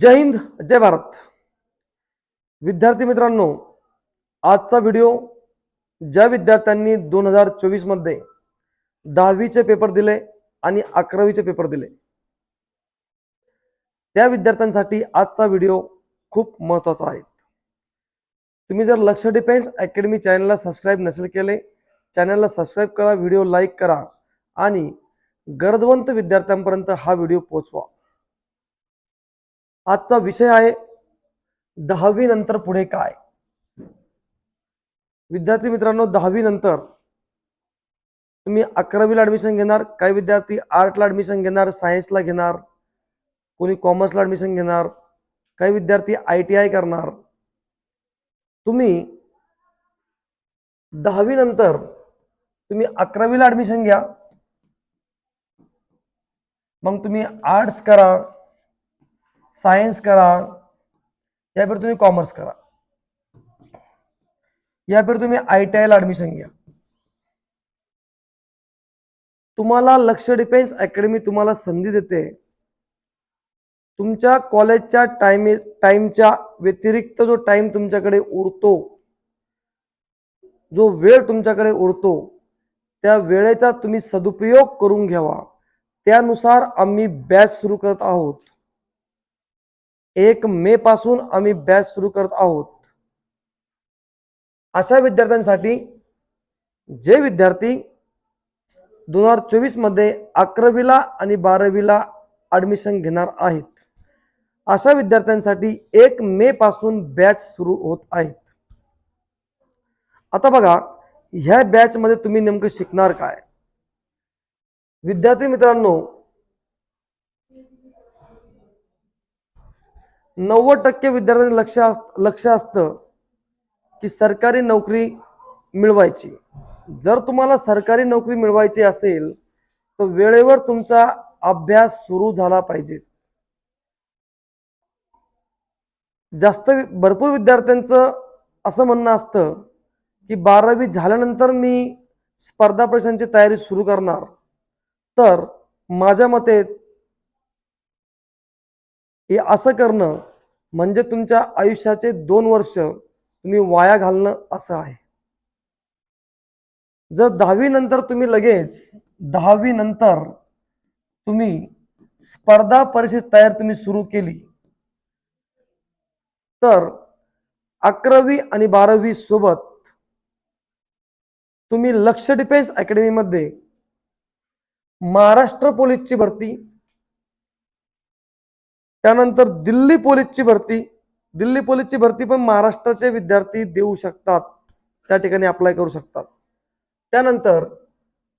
जय हिंद जय भारत. विद्यार्थी मित्रांनो आजचा व्हिडिओ ज्या विद्यार्थ्यांनी दोन हजार चोवीसमध्ये दहावीचे पेपर दिले आणि अकरावीचे पेपर दिले त्या विद्यार्थ्यांसाठी आजचा व्हिडिओ खूप महत्त्वाचा आहे. तुम्ही जर लक्ष डिफेन्स अकॅडमी चॅनलला सबस्क्राईब नसेल केले चॅनलला सबस्क्राईब करा व्हिडिओ लाईक करा आणि गरजवंत विद्यार्थ्यांपर्यंत हा व्हिडिओ पोचवा आजचा विषय आहे दहावी नंतर पुढे काय? विद्यार्थी मित्रांनो दहावी नंतर तुम्ही अकरावीला ऍडमिशन घेणार काही विद्यार्थी आर्टला ऍडमिशन घेणार सायन्सला घेणार कोणी कॉमर्सला ऍडमिशन घेणार काही विद्यार्थी आय टी आय करणार. तुम्ही दहावी नंतर तुम्ही अकरावीला ऍडमिशन घ्या. मग तुम्ही आर्ट्स करा. सायन्स करा या फिर तुम्ही कॉमर्स करा. या फिर तुम्ही आय टी आयला ऍडमिशन घ्या. तुम्हाला लक्ष डिफेन्स अकॅडमी तुम्हाला संधी देते. तुमच्या कॉलेजच्या टाइम टाइमच्या व्यतिरिक्त जो टाइम तुमच्याकडे उरतो जो वेळ तुमच्याकडे उरतो त्या वेळेचा तुम्ही सदुपयोग करून घ्यावा. त्यानुसार आम्ही बॅच सुरू करत आहोत. एक मे पासून आम्ही बॅच सुरू करत आहोत. अशा विद्यार्थ्यांसाठी जे विद्यार्थी दोन हजार चोवीसमध्ये अकरावीला आणि बारावीला ऍडमिशन घेणार आहेत अशा विद्यार्थ्यांसाठी एक मे पासून बॅच सुरू होत आहेत. आता बघा ह्या बॅचमध्ये तुम्ही नेमकं शिकणार काय? विद्यार्थी मित्रांनो नव्वद टक्के विद्यार्थ्यांचं लक्ष लक्ष असतं की सरकारी नोकरी मिळवायची. जर तुम्हाला सरकारी नोकरी मिळवायची असेल तर वेळेवर तुमचा अभ्यास सुरू झाला पाहिजे. जास्त भरपूर विद्यार्थ्यांचं असं म्हणणं असतं की बारावी झाल्यानंतर मी स्पर्धा परीक्षांची तयारी सुरू करणार. तर माझ्या मते हे असं करणं म्हणजे तुमच्या आयुष्याचे दोन वर्ष तुम्ही वाया घालणं असं आहे. जर दहावी नंतर तुम्ही लगेच दहावी नंतर तुम्ही स्पर्धा परीक्षेत तयार तुम्ही सुरू केली तर अकरावी आणि बारावी सोबत तुम्ही लक्ष डिफेन्स अकॅडमीमध्ये महाराष्ट्र पोलीसची भरती त्यानंतर दिल्ली पोलीसची भरती. दिल्ली पोलीसची भरती पण महाराष्ट्राचे विद्यार्थी देऊ शकतात. त्या ठिकाणी अप्लाय करू शकतात. त्यानंतर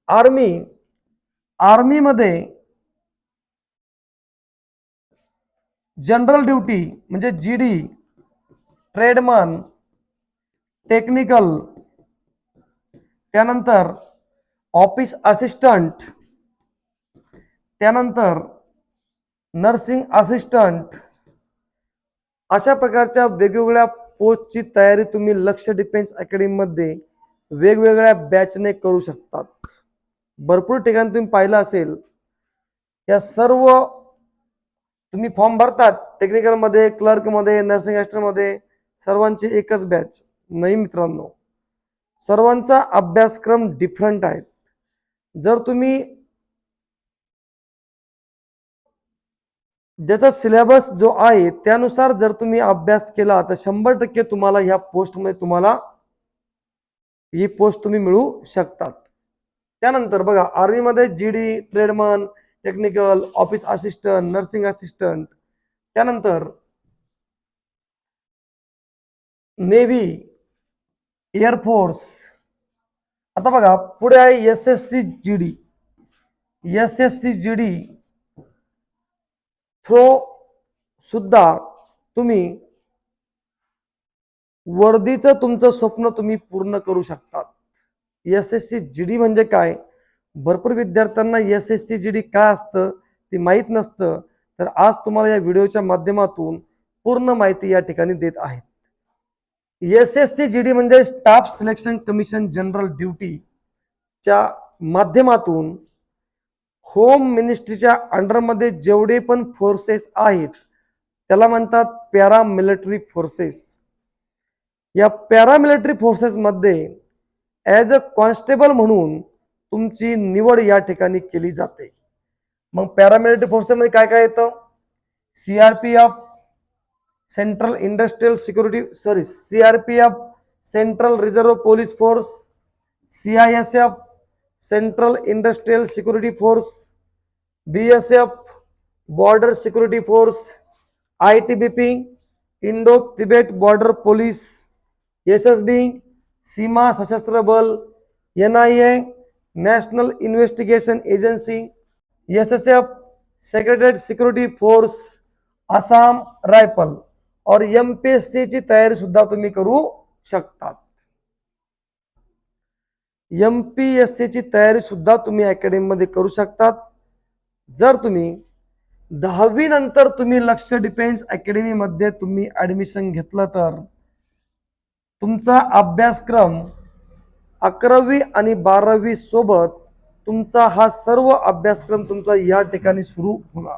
आर्मी आर्मीमध्ये जनरल ड्युटी म्हणजे जी डी ट्रेडमन टेक्निकल त्यानंतर ऑफिस असिस्टंट त्यानंतर नर्सिंग असिस्टंट अशा प्रकारच्या वेगवेगळ्या पोस्टची तयारी तुम्ही लक्ष डिफेन्स अकॅडमीमध्ये वेगवेगळ्या बॅचने करू शकतात. भरपूर ठिकाणी तुम्ही पाहिलं असेल. या सर्व तुम्ही फॉर्म भरतात. टेक्निकलमध्ये क्लर्कमध्ये नर्सिंग असिस्टंटमध्ये सर्वांची एकच बॅच नाही मित्रांनो. सर्वांचा अभ्यासक्रम डिफरंट आहेत. जर तुम्ही ज्याचा सिलेबस जो आहे त्यानुसार जर तुम्ही अभ्यास केला तर शंभर टक्के तुम्हाला ह्या पोस्टमध्ये तुम्हाला ही पोस्ट तुम्ही मिळू शकतात. त्यानंतर बघा आर्मीमध्ये G D tradesman technical office assistant nursing assistant त्यानंतर नेव्ही एअरफोर्स आता बघा पुढे आहे S S C G D S S C G D through सुद्धा तुम्ही वर्दीचं तुमचं स्वप्न तुम्ही पूर्ण करू शकतात. S S C G D म्हणजे काय? भरपूर विद्यार्थ्यांना S S C G D काय असतं ते माहीत नसतं. तर आज तुम्हाला या व्हिडिओच्या माध्यमातून पूर्ण माहिती या ठिकाणी देत आहेत. S S C G D म्हणजे स्टाफ सिलेक्शन कमिशन जनरल ड्युटीच्या माध्यमातून होम मिनिस्ट्रीच्या अंडरमध्ये जेवढे पण फोर्सेस आहेत त्याला म्हणतात पॅरामिलिटरी फोर्सेस या पॅरामिलिटरी फोर्सेसमध्ये ॲज अ कॉन्स्टेबल म्हणून तुमची निवड या ठिकाणी केली जाते. मग पॅरामिलिटरी फोर्सेसमध्ये काय काय येतं? C R P F central industrial security sorry C R P F central reserve police force C I S F central industrial security force B S F border security force I T B P Indo Tibet border police S S B Seema Sashastra Bal N I A national investigation agency S S F secreted security force Assam rifle और M P S सीची तयारीसुद्धा तुम्ही करू शकतात. M P S ची तयारी सुद्धा तुम्ही अकॅडमीमध्ये करू शकतात. जर तुम्ही दहावी नंतर तुम्ही लक्ष डिफेन्स अकॅडमीमध्ये तुम्ही ॲडमिशन घेतलं तर तुमचा अभ्यासक्रम अकरावी आणि बारावी सोबत तुमचा हा सर्व अभ्यासक्रम तुमचा या ठिकाणी सुरू होणार.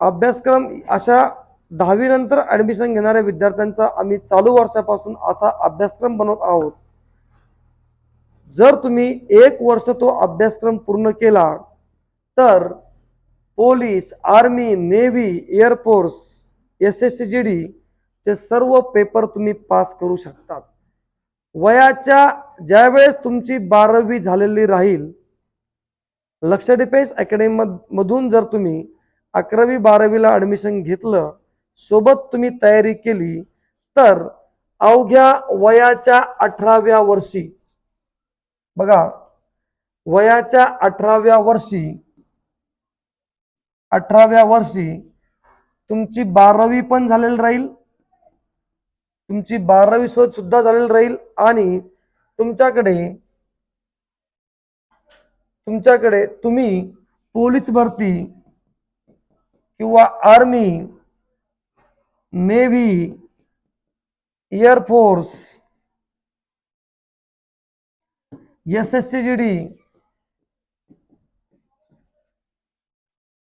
अभ्यासक्रम अशा दहावीनंतर ॲडमिशन घेणाऱ्या विद्यार्थ्यांचा आम्ही चालू वर्षापासून असा अभ्यासक्रम बनवत आहोत. जर तुम्ही एक वर्ष तो अभ्यासक्रम पूर्ण केला तर police army navy air force S S C G D चे सर्व पेपर तुम्ही पास करू शकतात. वयाच्या ज्यावेळेस तुमची बारावी झालेली राहील लक्ष डिफेन्स अकॅडमी मधून जर तुम्ही अकरावी बारावीला ॲडमिशन घेतलं सोबत तुम्ही तयारी केली तर अवघ्या वयाच्या अठराव्या वर्षी बघा वयाच्या अठराव्या वर्षी अठराव्या वर्षी तुमची बारावी पण झालेली राहील तुमची बारावी शोध सुद्धा झालेली राहील आणि तुमच्याकडे तुमच्याकडे तुम्ही पोलीस भरती किंवा army navy air force S S C G D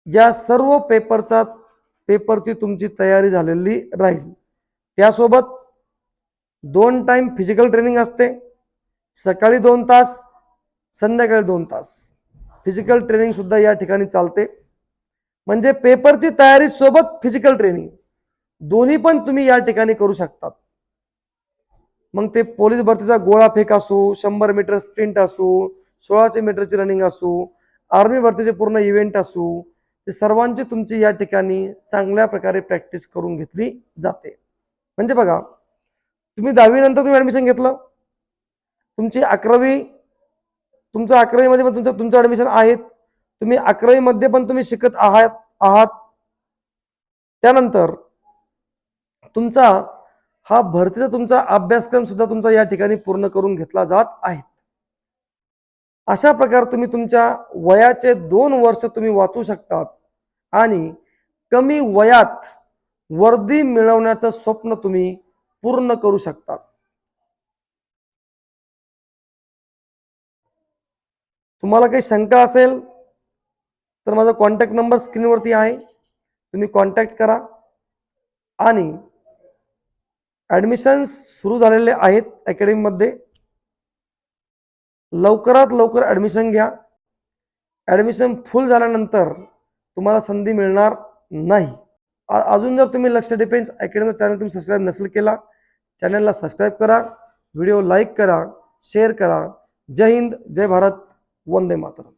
या सर्व पेपरचा पेपरची तुमची तयारी झालेली राहील. त्यासोबत दोन टाइम फिजिकल ट्रेनिंग असते. सकाळी दोन तास संध्याकाळी दोन तास. फिजिकल ट्रेनिंग सुद्धा या ठिकाणी चालते. म्हणजे पेपरची तयारी सोबत फिजिकल ट्रेनिंग. दोन्ही पण तुम्ही या ठिकाणी करू शकतात. मग ते पोलीस भरतीचा गोळा फेक असू शंभर मीटर स्प्रिंट असू सोळाशे मीटरची रनिंग असू आर्मी भरतीचे पूर्ण इव्हेंट असू ते सर्वांची तुमची या ठिकाणी चांगल्या प्रकारे प्रॅक्टिस करून घेतली जाते. म्हणजे बघा तुम्ही दहावी नंतर तुम्ही ऍडमिशन घेतलं. तुमची अकरावी तुमचं अकरावीमध्ये पण तुमचं तुमचं ऍडमिशन आहेत. तुम्ही अकरावीमध्ये पण तुम्ही शिकत आहात आहात. त्यानंतर तुमचा हा भरतीचा तुमचा अभ्यासक्रम सुद्धा तुमचा या ठिकाणी पूर्ण करून घेतला जात आहे. अशा प्रकारे तुम्ही तुमच्या वयाचे दोन वर्ष तुम्ही वाचू शकतात आणि कमी वयात वर्दी मिळवण्याचं स्वप्न तुम्ही पूर्ण करू शकतात. तुम्हाला काही शंका असेल तर माझा कॉन्टॅक्ट नंबर स्क्रीनवरती आहे. तुम्ही कॉन्टॅक्ट करा आणि ॲडमिशन्स सुरू झालेले आहेत अकॅडमीमध्ये लवकरात लवकर ॲडमिशन घ्या. ॲडमिशन फुल झाल्यानंतर तुम्हाला संधी मिळणार नाही. अजून जर तुम्ही लक्ष डिफेन्स अकॅडमी चॅनल तुम्ही सबस्क्राईब नसेल केला चॅनलला सबस्क्राईब करा व्हिडिओ लाईक करा शेअर करा. जय हिंद जय भारत वंदे मातरम.